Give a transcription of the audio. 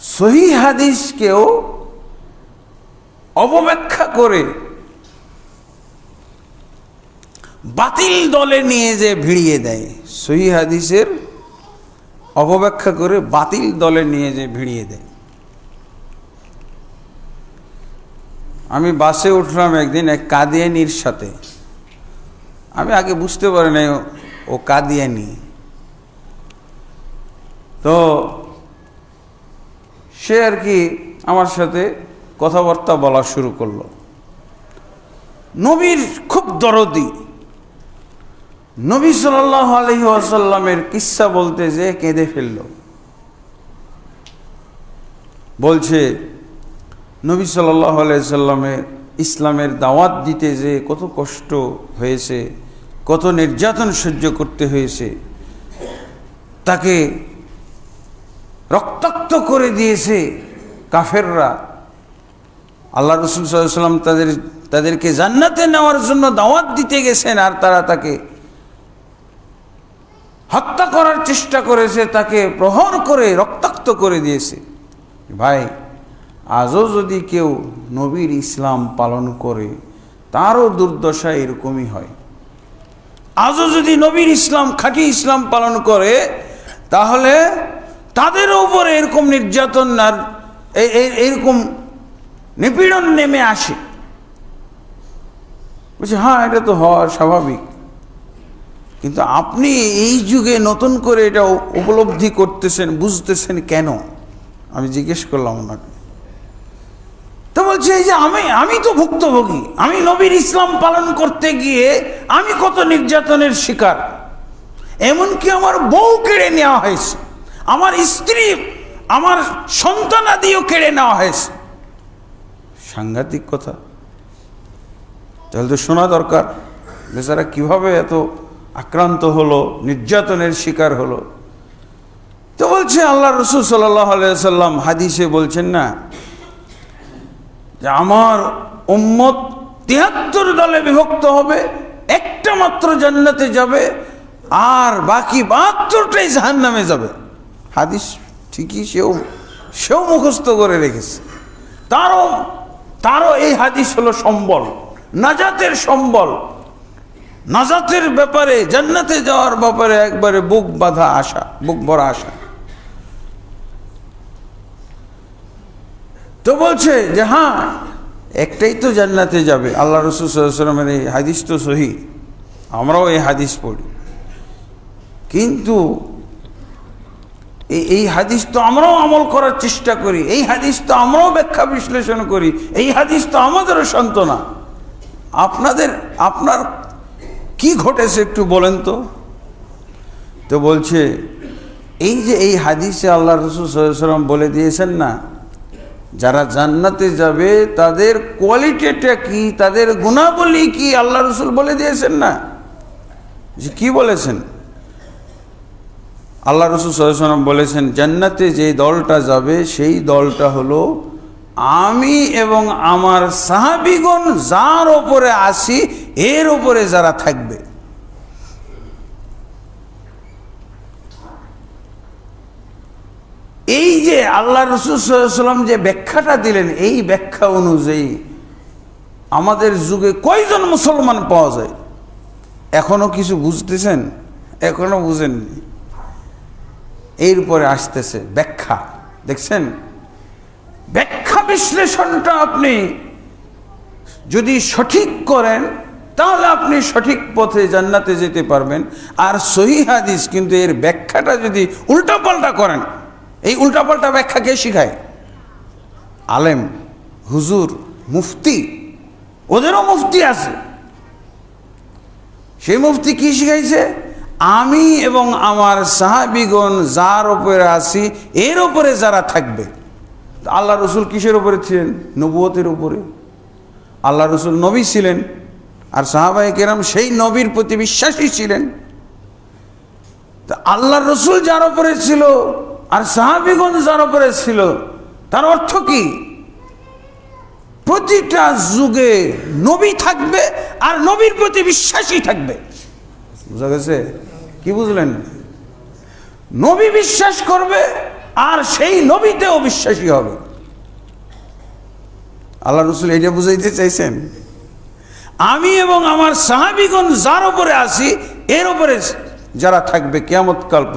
সহি হাদিসকেও অবব্যাখ্যা করে বাতিল দলে নিয়ে যে ভিড়িয়ে দেয়, সহি হাদিসের অপব্যাখ্যা করে বাতিল দলে নিয়ে যে ভিড়িয়ে দেয়। আমি বাসে উঠলাম একদিন এক কাদিয়ানির সাথে। আমি আগে বুঝতে পারি নাই, ও কাদিয়ানি। তো সে আর কি আমার সাথে কথাবার্তা বলা শুরু করল। নবীর খুব দরদি। নবী সাল্লাহ আলহি আসাল্লামের কিস্সা বলতে যে কেঁদে ফেলল। বলছে, নবী সাল্লাহ আলাইসাল্লামের ইসলামের দাওয়াত দিতে যে কত কষ্ট হয়েছে, কত নির্যাতন সহ্য করতে হয়েছে, তাকে রক্তাক্ত করে দিয়েছে কাফেররা। আল্লাহ রসুল সাল্লাম তাদের, তাদেরকে জান্নাতে নেওয়ার জন্য দাওয়াত দিতে গেছেন আর তারা তাকে হত্যা করার চেষ্টা করেছে, তাকে প্রহর করে রক্তাক্ত করে দিয়েছে। ভাই, আজও যদি কেউ নবীর ইসলাম পালন করে, তারও দুর্দশা এরকমই হয়। আজও যদি নবীর ইসলাম, খাঁটি ইসলাম পালন করে, তাহলে তাদের উপরে এরকম নির্যাতন আর এরকম নিপীড়ন নেমে আসে। বলছে হ্যাঁ এটা তো হওয়া স্বাভাবিক। কিন্তু আপনি এই যুগে নতুন করে এটা উপলব্ধি করতেছেন, বুঝতেছেন কেন? আমি জিজ্ঞেস করলাম ওনাকে। তো বলছে, এই যে আমি আমি তো ভুক্তভোগী। আমি নবীর ইসলাম পালন করতে গিয়ে আমি কত নির্যাতনের শিকার। এমনকি আমার বউ কেড়ে নেওয়া হয়েছে। আমার স্ত্রী আমার সন্তানাদিও কেড়ে নেওয়া হয়েছে। সাংঘাতিক কথা। তাহলে তো শোনা দরকার, বেচারা কীভাবে এত আক্রান্ত হলো, নির্যাতনের শিকার হলো? তো বলছে আল্লাহ রসুল সাল্লাহ সাল্লাম হাদিসে বলছেন না, যে আমার উম্মত তিয়াত্তর দলে বিভক্ত হবে, একটা মাত্র জান্নাতে যাবে, আর বাকি বাহাত্তরটাই জাহান নামে যাবে। হাদিস ঠিকই সেও সেও মুখস্থ করে রেখেছে। তারও তারও এই হাদিস হলো সম্বল, নাজাতের সম্বল। নাজাতের ব্যাপারে, জান্নাতে যাওয়ার ব্যাপারে একবারে বুক বাঁধা আশা, বুক ভরা আশা। তো বলছে যে হ্যাঁ একটাই তো জান্নাতে যাবে। আল্লাহ রসুলের এই হাদিস তো সহি। আমরাও এই হাদিস পড়ি। কিন্তু এই এই হাদিস তো আমরাও আমল করার চেষ্টা করি। এই হাদিস তো আমরাও ব্যাখ্যা বিশ্লেষণ করি। এই হাদিস তো আমাদেরও সান্ত্বনা। আপনাদের, আপনার কি ঘটেছে একটু বলেন তো। তো বলছে, এই যে এই হাদিসে আল্লাহ রসুল সাল্লাম বলে দিয়েছেন না, যারা জান্নাতে যাবে, তাদের কোয়ালিটিটা কি, তাদের গুণাবলী কি আল্লাহ রসুল বলে দিয়েছেন না? যে কি বলেছেন? আল্লাহ রসুল সাল্লাম বলেছেন, জান্নাতে যে দলটা যাবে, সেই দলটা হলো আমি এবং আমার সাহাবিগণ যার ওপরে আসি এর ওপরে যারা থাকবে। এই যে আল্লাহ রসুল রসুলাম যে ব্যাখ্যাটা দিলেন, এই ব্যাখ্যা অনুযায়ী আমাদের যুগে কয়জন মুসলমান পাওয়া যায়? এখনও কিছু বুঝতেছেন? এখনও বুঝেননি? এরপরে আসতেছে ব্যাখ্যা। দেখছেন? ব্যাখ্যা বিশ্লেষণটা আপনি যদি সঠিক করেন, তাহলে আপনি সঠিক পথে জান্নাতে যেতে পারবেন। আর সহি হাদিস কিন্তু এর ব্যাখ্যাটা যদি উল্টাপাল্টা করেন, এই উল্টাপাল্টা ব্যাখ্যা কে শিখায়? আলেম, হুজুর, মুফতি, ওদেরও মুফতি আছে। সেই মুফতি কি শিখাইছে? আমি এবং আমার সাহাবিগণ যার উপরে আছি, এর উপরে যারা থাকবে। আল্লাহ রসুল কিসের উপরে ছিলেন? নবুয়তের উপরে। আল্লাহ রসুল নবী ছিলেন, আর সাহাবাই কেরাম সেই নবীর প্রতি বিশ্বাসী ছিলেন। তা আল্লাহ রসুল যার উপরে ছিল, আর সাহাবিগঞ্জ যার উপরে ছিল, তার অর্থ কি? প্রতিটা যুগে নবী থাকবে, আর নবীর প্রতি বিশ্বাসী থাকবে। বুঝা গেছে? কি বুঝলেন? নবী বিশ্বাস করবে, আর সেই নবীতেও বিশ্বাসী হবে। আল্লাহ রসুল এটা বুঝাইতে চাইছেন। আমি এবং আমার সাহাবিগণ যার উপরে আছি, এর উপরে যারা থাকবে কেয়ামত কাল পর্যন্ত